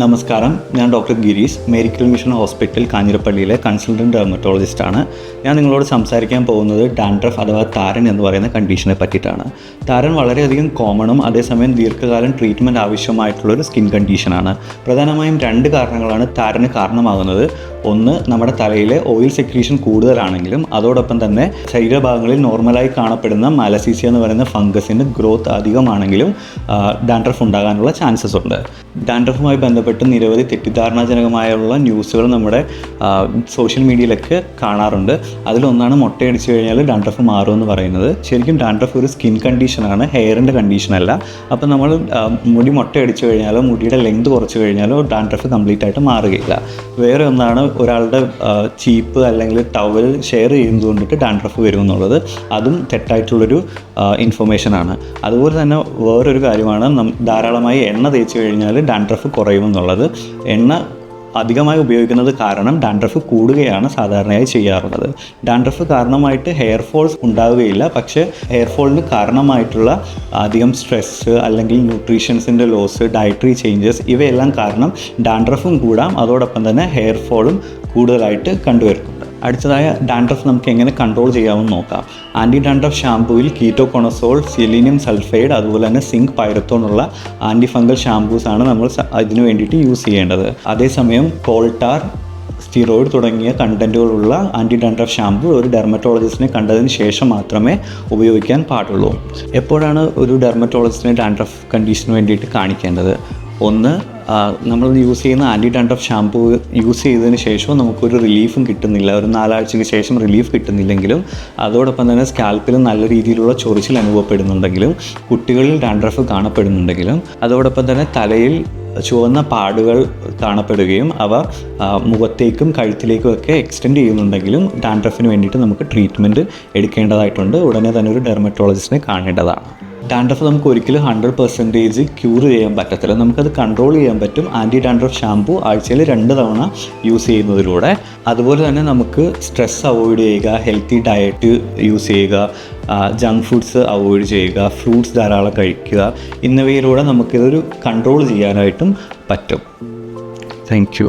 നമസ്കാരം. ഞാൻ doctor Girish medical mission hospital കാഞ്ഞിരപ്പള്ളിയിലെ consultant dermatologist ആണ്. ഞാൻ നിങ്ങളോട് സംസാരിക്കാൻ പോകുന്നത് ഡാൻഡ്രഫ് അഥവാ താരൻ എന്ന് പറയുന്ന കണ്ടീഷനെ പറ്റിയിട്ടാണ്. താരൻ വളരെയധികം കോമണും അതേസമയം ദീർഘകാലം ട്രീറ്റ്മെന്റ് ആവശ്യമായിട്ടുള്ളൊരു സ്കിൻ കണ്ടീഷനാണ്. പ്രധാനമായും രണ്ട് കാരണങ്ങളാണ് താരന് കാരണമാകുന്നത്. ഒന്ന് നമ്മുടെ തലയിൽ ഓയിൽ സെക്രീഷൻ കൂടുതലാണെങ്കിലും അതോടൊപ്പം തന്നെ ശരീരഭാഗങ്ങളിൽ നോർമലായി കാണപ്പെടുന്ന മാലസീസിയ എന്ന് പറയുന്ന ഫംഗസിന്റെ ഗ്രോത്ത് അധികമാണെങ്കിലും ഡാൻഡ്രഫ് ഉണ്ടാകാനുള്ള ചാൻസസ് ഉണ്ട്. ഡാൻഡ്രഫുമായി ബന്ധപ്പെട്ട് നിരവധി തെറ്റിദ്ധാരണാജനകമായുള്ള ന്യൂസുകൾ നമ്മുടെ സോഷ്യൽ മീഡിയയിലൊക്കെ കാണാറുണ്ട്. അതിലൊന്നാണ് മുട്ടയടിച്ചു കഴിഞ്ഞാൽ ഡാൻഡ്രഫ് മാറുമെന്ന് പറയുന്നത്. ശരിക്കും ഡാൻഡ്രഫ് ഒരു സ്കിൻ കണ്ടീഷനാണ് ഹെയറിന്റെ കണ്ടീഷനല്ല അപ്പോൾ നമ്മൾ മുടി മുട്ടയടിച്ചു കഴിഞ്ഞാലോ മുടിയുടെ ലെങ്ത് കുറച്ച് കഴിഞ്ഞാലോ ഡാൻഡ്രഫ് കംപ്ലീറ്റ് ആയിട്ട് മാറുകയില്ല. വേറെ ഒന്നാണ് ഒരാളുടെ ചീപ്പ് അല്ലെങ്കിൽ ടവൽ ഷെയർ ചെയ്യുന്നത് കൊണ്ടിട്ട് ഡാൻഡ്രഫ് വരും എന്നുള്ളത് അതും തെറ്റായിട്ടുള്ളൊരു ഇൻഫർമേഷനാണ് അതുപോലെ തന്നെ വേറൊരു കാര്യമാണ് ധാരാളമായി എണ്ണ തേച്ച് കഴിഞ്ഞാൽ ഡാൻഡ്രഫ് കുറയുമെന്നുള്ളത്. എണ്ണ അധികമായി ഉപയോഗിക്കുന്നത് കാരണം ഡാൻഡ്രഫ് കൂടുകയാണ് സാധാരണയായി ചെയ്യാറുള്ളത്. ഡാൻഡ്രഫ് കാരണമായിട്ട് ഹെയർ ഫോൾസ് ഉണ്ടാവുകയില്ല. പക്ഷേ ഹെയർ ഫോളിന് കാരണമായിട്ടുള്ള അധികം സ്ട്രെസ്സ് അല്ലെങ്കിൽ ന്യൂട്രീഷൻസിന്റെ ലോസ് ഡയറ്ററി ചേഞ്ചസ് ഇവയെല്ലാം കാരണം ഡാൻഡ്രഫും കൂടാം. അതോടൊപ്പം തന്നെ ഹെയർ ഫോളും കൂടുതലായിട്ട് കണ്ടുവരുന്നുണ്ട് അടുത്തതായ ഡാൻഡ്രഫ് നമുക്ക് എങ്ങനെ കൺട്രോൾ ചെയ്യാമെന്ന് നോക്കാം. ആന്റി ഡാൻഡ്രഫ് ഷാമ്പൂവിൽ കീറ്റോകോണസോൾ സിലിനിയം സൾഫൈഡ് അതുപോലെ തന്നെ സിങ്ക് പൈറത്തോണുള്ള ആന്റി ഫംഗൽ ഷാമ്പൂസ് ആണ് നമ്മൾ അതിനു വേണ്ടിയിട്ട് യൂസ് ചെയ്യേണ്ടത്. അതേസമയം കോൾട്ടാർ സ്റ്റിറോയിഡ് തുടങ്ങിയ കണ്ടന്റുകളുള്ള ആന്റി ഡാൻഡ്രഫ് ഷാമ്പു ഒരു ഡെർമറ്റോളജിസ്റ്റിനെ കണ്ടതിന് ശേഷം മാത്രമേ ഉപയോഗിക്കാൻ പാടുള്ളൂ. എപ്പോഴാണ് ഒരു ഡെർമറ്റോളജിസ്റ്റിനെ ഡാൻഡ്രഫ് കണ്ടീഷന് വേണ്ടിയിട്ട് കാണിക്കേണ്ടത്? ഒന്ന് നമ്മൾ യൂസ് ചെയ്യുന്ന ആന്റി ഡാൻഡ്രഫ് ഷാംപൂ യൂസ് ചെയ്തതിന് ശേഷവും നമുക്കൊരു റിലീഫും കിട്ടുന്നില്ല. ഒരു നാലാഴ്ചയ്ക്ക് ശേഷം റിലീഫ് കിട്ടുന്നില്ലെങ്കിലും അതോടൊപ്പം തന്നെ സ്കാൽപ്പിൽ നല്ല രീതിയിലുള്ള ചൊറിച്ചിൽ അനുഭവപ്പെടുന്നുണ്ടെങ്കിലും കുട്ടികളിൽ ഡാൻഡ്രഫ് കാണപ്പെടുന്നുണ്ടെങ്കിലും അതോടൊപ്പം തന്നെ തലയിൽ ചുവന്ന പാടുകൾ കാണപ്പെടുകയും അവ മുഖത്തേക്കും കഴുത്തിലേക്കും ഒക്കെ എക്സ്റ്റെൻഡ് ചെയ്യുന്നുണ്ടെങ്കിലും ഡാൻഡ്രഫിന് വേണ്ടിയിട്ട് നമുക്ക് ട്രീറ്റ്മെന്റ് എടുക്കേണ്ടതായിട്ടുണ്ട്. ഉടനെ തന്നെ ഒരു ഡെർമറ്റോളജിസ്റ്റിനെ കാണേണ്ടതാണ്. ഡാൻഡ്രഫ് നമുക്ക് ഒരിക്കലും ഹൺഡ്രഡ് പെർസെന്റേജ് ക്യൂർ ചെയ്യാൻ പറ്റത്തില്ല. നമുക്കത് കൺട്രോൾ ചെയ്യാൻ പറ്റും. ആന്റി ഡാൻഡ്രഫ് ഷാമ്പു ആഴ്ചയിൽ രണ്ട് തവണ യൂസ് ചെയ്യുന്നതിലൂടെ. അതുപോലെ തന്നെ നമുക്ക് സ്ട്രെസ് അവോയ്ഡ് ചെയ്യുക ഹെൽത്തി ഡയറ്റ് യൂസ് ചെയ്യുക ജങ്ക് ഫുഡ്സ് അവോയ്ഡ് ചെയ്യുക ഫ്രൂട്ട്സ് ധാരാളം കഴിക്കുക എന്നിവയിലൂടെ നമുക്കിതൊരു കൺട്രോൾ ചെയ്യാനായിട്ടും പറ്റും. Thank you